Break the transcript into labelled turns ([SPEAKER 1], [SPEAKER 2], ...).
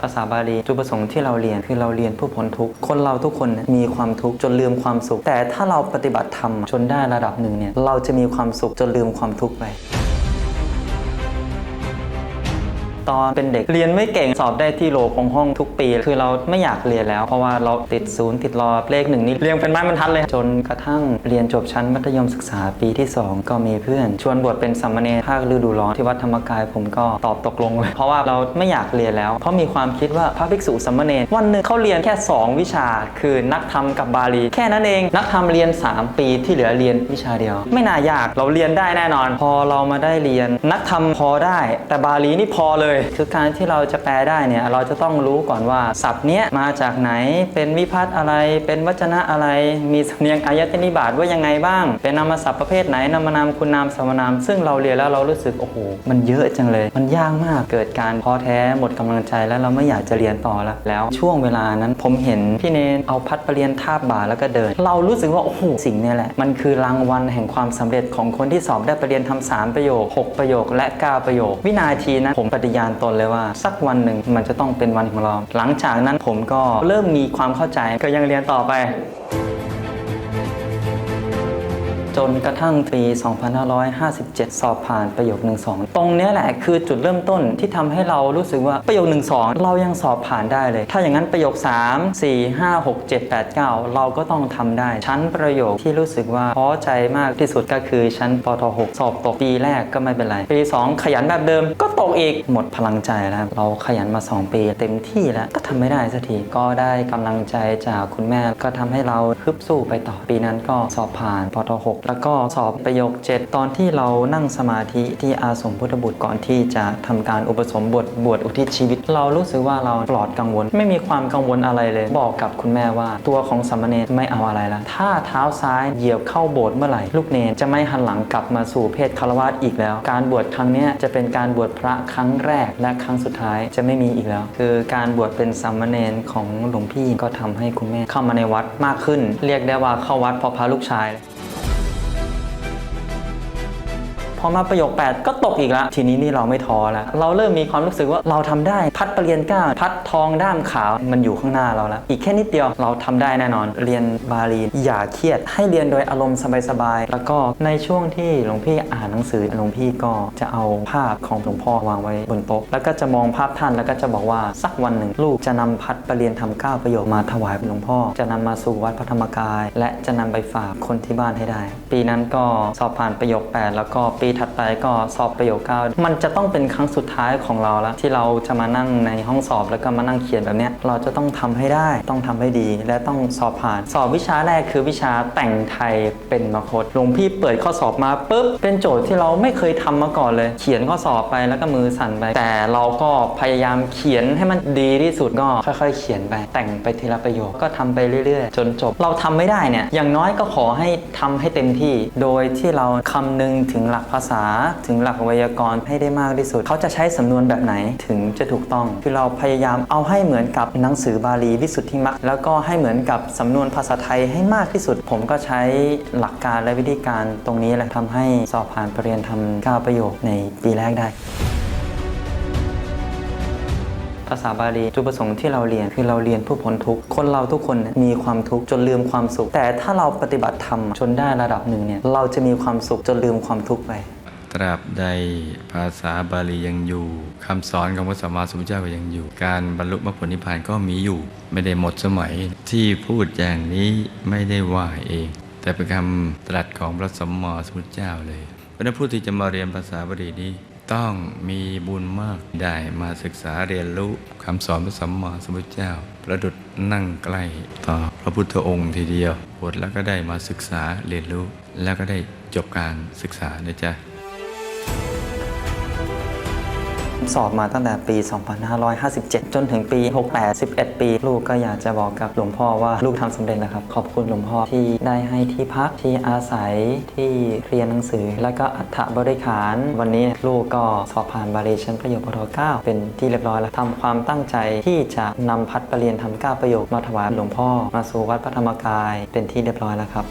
[SPEAKER 1] ภาษาบาลีจุดประสงค์ที่เราเรียนคือเราเรียนเพื่อพ้นทุกข์คนเราทุกคนมีความทุกข์จนลืมความสุข แต่ถ้าเราปฏิบัติธรรมจนได้ระดับหนึ่งเนี่ยเราจะมีความสุขจนลืมความทุกข์ไป ตอนเป็นเด็กเรียนไม่เก่งสอบได้ที่โหลของห้องทุกปี คือเราไม่อยากเรียนแล้ว เพราะว่าเราติดศูนย์ติดรอเลขหนึ่งนี่เรียงเป็นไม้บรรทัดเลย จนกระทั่งเรียนจบชั้นมัธยมศึกษาปีที่ 2 ก็มีเพื่อน ชวนบวชเป็นสามเณรภาคฤดูร้อนที่วัดธรรมกายผมก็ตอบตกลงเลยเพราะว่าเราไม่อยากเรียนแล้ว เพราะมีความคิดว่าพระภิกษุสามเณรวันหนึ่งเขาเรียนแค่ 2 วิชา คือนักธรรมกับบาลี แค่นั้นเองนักธรรมเรียน 3 ปีที่เหลือเรียนวิชาเดียว ไม่น่ายากเราเรียนได้แน่นอน พอเรามาได้เรียนนักธรรมพอได้ แต่บาลีนี่พอเลยคือการที่เราจะแปลได้เนี่ยเราจะต้องรู้ก่อนว่าศัพท์เนี้ยมาจากไหนเป็นวิพัฒน์อะไร เป็นวจนะอะไร มีสำเนียงอายตนิบาตว่ายังไงบ้าง เป็นนามศัพท์ประเภทไหนนามนามคุณนามสมนาม ซึ่งเราเรียนแล้วเรารู้สึกโอ้โหมันเยอะจังเลย มันยากมากเกิดการท้อแท้หมดกำลังใจแล้วเราไม่อยากจะเรียนต่อแล้วแล้วช่วงเวลานั้นผมเห็นพี่เนนเอาพัดไปเรียนทาบบาแล้วก็เดิน เรารู้สึกว่าโอ้โหสิ่งนี้แหละมันคือรางวัลแห่งความสำเร็จของคนที่สอบได้ไปเรียนทำสามประโยค 6 ประโยคและ 9 ประโยค วินาทีนั้นผมปฏิญาณตนเลยว่า สักวันหนึ่งมันจะต้องเป็นวันของเรา หลังจากนั้นผมก็เริ่มมีความเข้าใจก็ยังเรียนต่อไป จนกระทั่งปี 2557 สอบผ่านประโยค 1 2 ตรงนี้แหละคือจุดเริ่มต้นที่ทำให้เรารู้สึกว่าประโยค 1 2 เรายังสอบผ่านได้เลย ถ้าอย่างนั้นประโยค 3 4 5 6 7 8 9 เราก็ต้องทำได้ ชั้นประโยคที่รู้สึกว่าท้อใจมากที่สุดก็คือชั้นปท6สอบตกปีแรกก็ไม่เป็นไร ปี 2 ขยันแบบเดิมก็ กอีก หมดพลังใจแล้วเราขยันมา 2 ปีเต็มที่แล้วก็ทำไม่ได้สักทีก็ได้กำลังใจจากคุณแม่ ก็ทำให้เราฮึบสู้ไปต่อปีนั้นก็สอบผ่านปท6แล้วก็สอบประโยค 7 ตอนที่เรานั่งสมาธิที่อาสมพุทธบุตรก่อนที่จะทำการอุปสมบทบวชอุทิศชีวิต เรารู้สึกว่าเราปลอดกังวล ไม่มีความกังวลอะไรเลย บอกกับคุณแม่ว่า ตัวของสามเณรไม่เอาอะไรแล้วถ้าเท้าซ้ายเหยียบเข้าโบสถ์เมื่อไหร่ลูกเนรจะไม่หันหลังกลับมาสู่เพศคารวะอีกแล้ว การบวชครั้งนี้จะเป็นการบวชพระครั้งแรกและครั้งสุดท้ายจะไม่มีอีกแล้ว คือการบวชเป็นสามเณรของหลวงพี่ก็ทำให้คุณแม่เข้ามาในวัดมากขึ้น เรียกได้ว่าเข้าวัดเพราะพระลูกชาย พอมาประโยค 8 ก็ตกอีกล้วทีนี้นี่เราไม่ท้อแล้วเราเริ่มมีความรู้สึกว่าเราทำได้พัดประเรียนก้าพัดทองด้ามขาวมันอยู่ข้างหน้าเราแล้ว อีกแค่นิดเดียวเราทำได้แน่นอน เรียนบาลีอย่าเครียด ให้เรียนโดยอารมณ์สบายๆแล้วก็ในช่วงที่หลวงพี่อ่านหนังสือหลวงพี่ก็จะเอาภาพของหลวงพ่อวางไว้บนโต๊ะแล้วก็จะมองภาพท่านแล้วก็จะบอกว่าสักวันหนึ่งลูกจะนำพัดประเรียนทำเก้าประโยคมาถวายหลวงพ่อ จะนำมาสู่วัดพระธรรมกาย และจะนำไปฝากคนที่บ้านให้ได้ ปีนั้นก็สอบผ่านประโยค 8 แล้วก็ปีถัดไปก็สอบประโยค9มันจะต้องเป็นครั้งสุดท้ายของเราแล้ว ที่เราจะมานั่งในห้องสอบแล้วก็มานั่งเขียนแบบเนี้ยเราจะต้องทำให้ได้ ต้องทำให้ดี และต้องสอบผ่าน สอบวิชาแรกคือวิชาแต่งไทยเป็นมคตหลวงพี่เปิดข้อสอบมาปุ๊บเป็นโจทย์ที่เราไม่เคยทำมาก่อนเลย เขียนข้อสอบไปแล้วก็มือสั่นไป แต่เราก็พยายามเขียนให้มันดีที่สุดก็ค่อยๆ เขียนไป แต่งไปทีละประโยคก็ทำไปเรื่อยๆ จนจบเราทำไม่ได้เนี่ยอย่างน้อยก็ขอให้ทำให้เต็มที่ โดยที่เราคำนึงถึงหลักภาษาถึงหลักไวยากรณ์ให้ได้มากที่สุด เขาจะใช้สำนวนแบบไหนถึงจะถูกต้อง คือเราพยายามเอาให้เหมือนกับหนังสือบาลีวิสุทธิมรรคแล้วก็ให้เหมือนกับสำนวนภาษาไทยให้มากที่สุด ผมก็ใช้หลักการและวิธีการตรงนี้แหละทำให้สอบผ่านปรริญญาธรรม9ประโยคในปีแรกได้ ภาษาบาลีจุดประสงค์ที่เราเรียนคือเราเรียนเพื่อพ้นทุกข์คนเราทุกคนเนี่ยมีความทุกข์จนลืมความสุข แต่ถ้าเราปฏิบัติธรรมจนได้ระดับหนึ่งเนี่ยเราจะมีความสุขจนลืมความทุกข์ไป
[SPEAKER 2] ตราบใดภาษาบาลียังอยู่คำสอนของพระสัมมาสัมพุทธเจ้าก็ยังอยู่ การบรรลุมรรคผลนิพพานก็มีอยู่ ไม่ได้หมดสมัยที่พูดอย่างนี้ไม่ได้ว่าเอง แต่เป็นคำตรัสของพระสัมมาสัมพุทธเจ้าเลยเพราะนั้นผู้ที่จะมาเรียนภาษาบาลีนี้ ต้องมีบุญมากได้มาศึกษาเรียนรู้คำสอนพระสัมมาสัมพุทธเจ้า ประดุดนั่งใกล้ต่อพระพุทธองค์ทีเดียวบทแล้วก็ได้มาศึกษาเรียนรู้ แล้วก็ได้จบการศึกษานะจ๊ะ
[SPEAKER 1] สอบมาตั้งแต่ปี 2557 จนถึงปี 68 11 ปี ลูกก็อยากจะบอกกับหลวงพ่อว่าลูกทำสำเร็จแล้วครับ ขอบคุณหลวงพ่อที่ได้ให้ที่พักที่อาศัยที่เรียนหนังสือ แล้วก็อัฐบริขาร วันนี้ลูกก็สอบผ่านบาลีชั้นประโยคปท9เป็นที่เรียบร้อยแล้วทำความตั้งใจที่จะนำพัดประเรียนทำ9ประโยคมาถวายหลวงพ่อมาสู่วัดพระธรรมกาย เป็นที่เรียบร้อยแล้วครับ